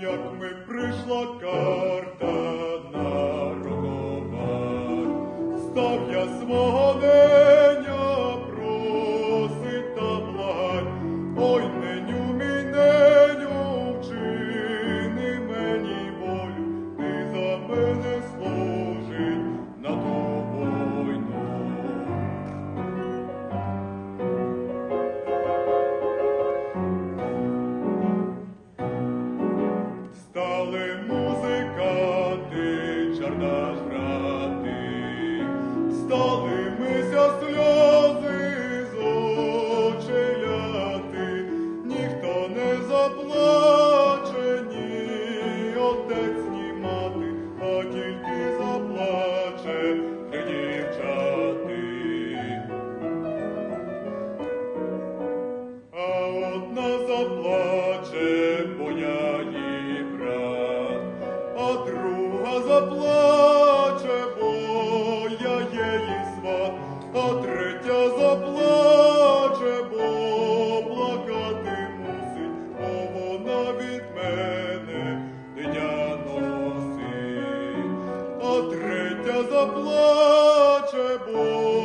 Як ми прийшла карта на рукава, став я свого. сонце дівчати, а одна заплаче, бо брат, а друга заплаче, бо я її сват, а третя заплаче, бо. заплаче Бог.